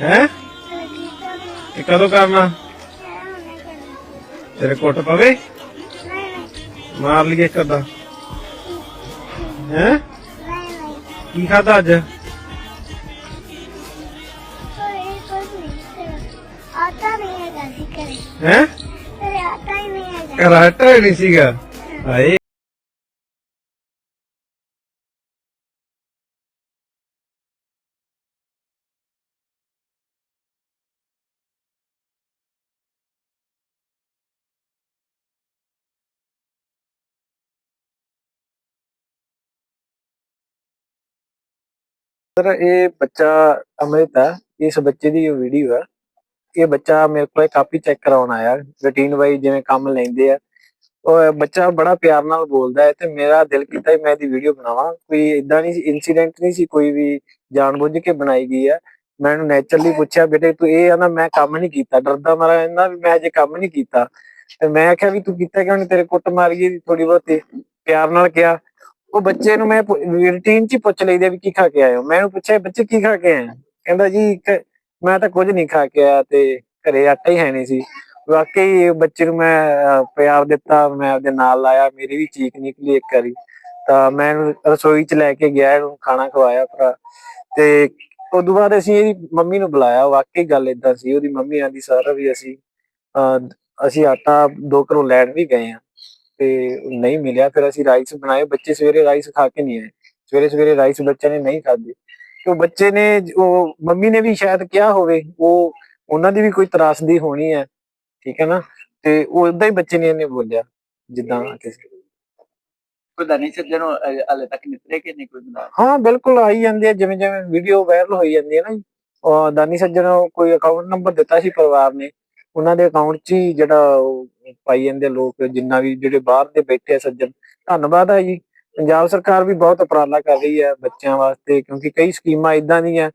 ਹੈ? ਇਹ ਕਦੋਂ ਕਰਨਾ ਤੇਰੇ ਕੋਟ ਪਵੇ? ਮਾਰ ਲਈਏ ਕਦਾ ਹੈ? ਕੀ ਖਾਦਾ ਅੱਜ? ਆਟਾ ਨਹੀਂ ਹੈਗਾ ਸੀ ਕਰੇ ਹੈ? ਆਟਾ ਹੀ ਨਹੀਂ ਹੈਗਾ। ਆਟਾ ਹੀ ਨਹੀਂ ਸੀਗਾ। ਹਾਏ। ਸਰ, ਇਹ ਬੱਚਾ ਅਮ੍ਰਿਤ ਹੈ। ਇਸ ਬੱਚੇ ਦੀ ਵੀਡੀਓ ਹੈ। ਇਹ ਬੱਚਾ ਮੇਰੇ ਕੋਲ ਕਾਪੀ ਚੈੱਕ ਕਰਾਉਣ ਆਇਆ। ਰੂਟੀਨ ਵਾਈਜ਼ ਜਿਵੇਂ ਕੰਮ ਲੈਂਦੇ ਆ। ਉਹ ਬੱਚਾ ਬੜਾ ਪਿਆਰ ਨਾਲ ਬੋਲਦਾ ਹੈ ਤੇ ਮੇਰਾ ਦਿਲ ਕੀਤਾ ਮੈਂ ਇਹਦੀ ਵੀਡੀਓ ਬਣਾਵਾਂ। ਕੋਈ ਇਦਾਂ ਨਹੀਂ ਇਨਸੀਡੈਂਟ ਨਹੀਂ ਸੀ ਕੋਈ ਵੀ ਜਾਣਬੁੱਝ ਕੇ ਬਣਾਈ ਗਈ ਹੈ। ਮੈਂ ਇਹਨੂੰ ਨੇਚਰਲੀ ਪੁੱਛਿਆ, ਬੇਟੇ, ਤੂੰ ਇਹ ਆ ਨਾ ਮੈਂ ਕੰਮ ਨਹੀਂ ਕੀਤਾ। ਡਰਦਾ ਮਾਰਾ ਕਹਿੰਦਾ ਵੀ ਮੈਂ ਅਜੇ ਕੰਮ ਨਹੀਂ ਕੀਤਾ। ਤੇ ਮੈਂ ਆਖਿਆ ਵੀ ਤੂੰ ਕੀਤਾ ਕਿਉਂ ਨਹੀਂ ਤੇਰੇ ਕੁੱਟ ਮਾਰੀਏ ਥੋੜੀ ਬਹੁਤੀ। ਪਿਆਰ ਨਾਲ ਕਿਹਾ। ਉਹ ਬੱਚੇ ਨੂੰ ਮੈਂ ਰੂਟੀਨ ਚ ਹੀ ਪੁੱਛ ਲਈਦੇ ਵੀ ਕੀ ਖਾ ਕੇ ਆਏ ਹੋ। ਮੈਂ ਉਹਨੂੰ ਪੁੱਛਿਆ ਬੱਚੇ ਕੀ ਖਾ ਕੇ ਆਏ? ਕਹਿੰਦਾ ਜੀ ਮੈਂ ਤਾਂ ਕੁਝ ਨਹੀਂ ਖਾ ਕੇ ਆਇਆ ਤੇ ਘਰੇ ਆਟਾ ਹੀ ਹੈ ਨਹੀਂ ਸੀ। ਵਾਕਈ ਬੱਚੇ ਨੂੰ ਮੈਂ ਪਿਆਰ ਦਿੱਤਾ ਮੈਂ ਉਹਦੇ ਨਾਲ ਲਾਇਆ ਮੇਰੀ ਵੀ ਚੀਕ ਨਿਕਲੀ ਇੱਕ ਵਾਰੀ। ਤਾਂ ਮੈਂ ਰਸੋਈ ਚ ਲੈ ਕੇ ਗਿਆ ਇਹਨੂੰ ਖਾਣਾ ਖਵਾਇਆ ਭਰਾ। ਤੇ ਉਦੋਂ ਬਾਅਦ ਅਸੀਂ ਇਹਦੀ ਮੰਮੀ ਨੂੰ ਬੁਲਾਇਆ ਵਾਕਈ ਗੱਲ ਇਦਾਂ ਸੀ। ਉਹਦੀ ਮੰਮੀ ਆਂਦੀ ਸਾਰਾ ਵੀ ਅਸੀਂ ਅਹ, ਅਸੀਂ ਆਟਾ ਦੋ ਘਰੋਂ ਲੈਣ ਵੀ ਗਏ ਆ। ਤੇ ਨਹੀਂ ਮਿਲਿਆ। ਫਿਰ ਅਸੀਂ ਰਾਈਸ ਬਣਾਏ। ਬੱਚੇ ਸਵੇਰੇ ਰਾਈਸ ਖਾ ਕੇ ਨਹੀਂ ਆਏ। ਸਵੇਰੇ ਸਵੇਰੇ ਰਾਈਸ ਬੱਚੇ ਨੇ ਨਹੀਂ ਖਾਧੇ। ਤੇ ਬੱਚੇ ਨੇ ਉਹ ਮੰਮੀ ਨੇ ਵੀ ਸ਼ਾਇਦ ਕਿਹਾ ਹੋਵੇ ਉਹ ਉਹਨਾਂ ਦੀ ਵੀ ਕੋਈ ਤਰਾਸਦੀ ਹੋਣੀ ਹੈ। ਠੀਕ ਹੈ ਨਾ? ਤੇ ਉਹ ਉਦਾਂ ਹੀ ਬੱਚੇ ਨੇ ਇਹਨੇ ਬੋਲਿਆ ਜਿੱਦਾਂ ਕਿਸੇ ਕੋਈ ਦਾਨੀ ਸੱਜਣ ਨੂੰ ਅ- ਹਾਲੇ ਤੱਕ ਨਿਤਰੇ ਕਿ ਨਹੀਂ ਕੋਈ ਬਣਾ? ਹਾਂ ਬਿਲਕੁਲ ਆਈ ਜਾਂਦੇ ਆ ਜਿਵੇਂ ਜਿਵੇਂ ਵੀਡੀਓ ਵਾਇਰਲ ਹੋਈ ਜਾਂਦੀ ਹੈ ਨਾ ਦਾਨੀ ਸੱਜਣ ਕੋਈ ਅਕਾਊਂਟ ਨੰਬਰ ਦਿੱਤਾ ਸੀ ਪਰਿਵਾਰ ਨੇ। ਉਹਨਾਂ ਦੇ ਅਕਾਊਂਟ 'ਚ ਹੀ ਜਿਹੜਾ ਪਾਈ ਜਾਂਦੇ ਲੋਕ, ਜਿੰਨਾ ਵੀ ਜਿਹੜੇ ਬਾਹਰ ਦੇ ਬੈਠੇ ਆ ਸੱਜਣ। ਧੰਨਵਾਦ ਹੈ ਜੀ। ਪੰਜਾਬ ਸਰਕਾਰ ਵੀ ਬਹੁਤ ਉਪਰਾਲਾ ਕਰ ਰਹੀ ਹੈ ਬੱਚਿਆਂ ਵਾਸਤੇ, ਕਿਉਂਕਿ ਕਈ ਸਕੀਮਾਂ ਇਦਾਂ ਦੀਆਂ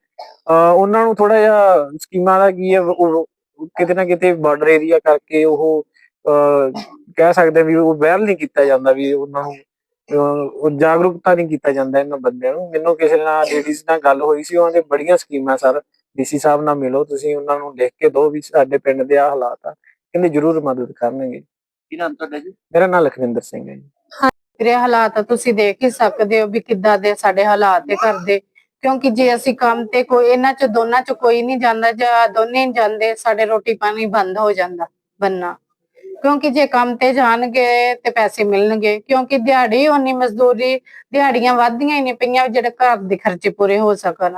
ਉਹਨਾਂ ਨੂੰ ਥੋੜਾ ਜਿਹਾ ਸਕੀਮਾਂ ਦਾ ਕੀ ਹੈ ਕਿਤੇ ਨਾ ਕਿਤੇ ਬਾਰਡਰ ਏਰੀਆ ਕਰਕੇ ਉਹ ਅਹ ਕਹਿ ਸਕਦੇ ਵੀ ਉਹ ਵਾਇਰਲ ਨਹੀਂ ਕੀਤਾ ਜਾਂਦਾ ਵੀ ਉਹਨਾਂ ਨੂੰ ਉਹ ਜਾਗਰੂਕਤਾ ਨਹੀਂ ਕੀਤਾ ਜਾਂਦਾ ਇਹਨਾਂ ਬੰਦਿਆਂ ਨੂੰ। ਮੈਨੂੰ ਕਿਸੇ ਨਾਲ ਲੇਡੀਜ਼ ਨਾਲ ਗੱਲ ਹੋਈ ਸੀ, ਉਹਨਾਂ ਦੇ ਬੜੀਆਂ ਸਕੀਮਾਂ ਸਰ। ਡੀਸੀ ਸਾਹਿਬ ਨਾਲ ਮਿਲੋ ਤੁਸੀਂ ਉਹਨਾਂ ਨੂੰ ਲਿਖ ਕੇ ਦਿਓ ਵੀ ਸਾਡੇ ਪਿੰਡ ਦੇ ਆ ਹਾਲਾਤ ਆ ਕਹਿੰਦੇ ਜ਼ਰੂਰ ਮਦਦ ਕਰਨਗੇ ਕੀ ਨਾਮ ਤੁਹਾਡਾ ਜੀ? ਮੇਰਾ ਨਾਮ ਲਖਵਿੰਦਰ ਸਿੰਘ ਹੈ ਜੀ। ਵੀਰੇ ਹਾਲਾਤ ਤੁਸੀਂ ਦੇਖ ਹੀ ਸਕਦੇ ਹੋ ਵੀ ਕਿੱਦਾਂ ਦੇ ਸਾਡੇ ਹਾਲਾਤ ਦੇ ਘਰ ਦੇ ਕਿਉਂਕਿ ਜੇ ਅਸੀਂ ਕੰਮ ਤੇ ਕੋਈ ਇਹਨਾਂ ਚ ਦੋਨਾਂ ਚ ਕੋਈ ਨਹੀਂ ਜਾਂਦਾ ਜਾਂ ਦੋਨੇ ਨਹੀਂ ਜਾਂਦੇ ਸਾਡੇ ਰੋਟੀ ਪਾਣੀ ਬੰਦ ਹੋ ਜਾਂਦਾ ਬੰਨਾ। ਕਿਉਂਕਿ ਜੇ ਕੰਮ ਤੇ ਜਾਣਗੇ ਤੇ ਪੈਸੇ ਮਿਲਣਗੇ ਕਿਉਂਕਿ ਦਿਹਾੜੀ ਉਨੀ ਮਜ਼ਦੂਰੀ ਦਿਹਾੜੀਆਂ ਵੱਧਦੀਆਂ ਹੀ ਨਹੀਂ ਪਈਆਂ ਜਿਹੜੇ ਘਰ ਦੇ ਖਰਚੇ ਪੂਰੇ ਹੋ ਸਕਣ।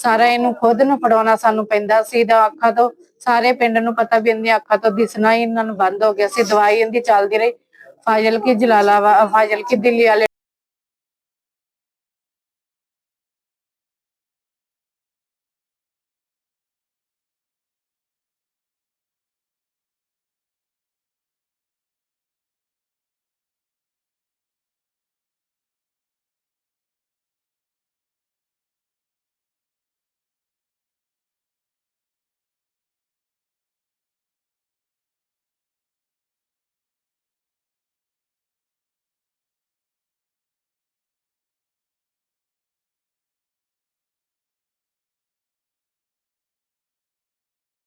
ਸਾਰਾ ਇਹਨੂੰ ਖੁਦ ਨੂੰ ਫੜਾਉਣਾ ਸਾਨੂੰ ਪੈਂਦਾ ਸੀ ਦਾ ਅੱਖਾਂ ਤੋਂ ਸਾਰੇ ਪਿੰਡ ਨੂੰ ਪਤਾ ਵੀ ਇਹਦੀਆਂ ਅੱਖਾਂ ਤੋਂ ਦਿਸਣਾ ਹੀ ਇਹਨਾਂ ਨੂੰ ਬੰਦ ਹੋ ਗਿਆ ਸੀ, ਦਵਾਈ ਇਹਦੀ ਚੱਲਦੀ ਰਹੀ। ਫਾਜ਼ਿਲ ਕੀ ਜਲਾਲਾਬਾਦ ਫਾਜ਼ਿਲ ਕੀ ਦਿੱਲੀ ਵਾਲੇ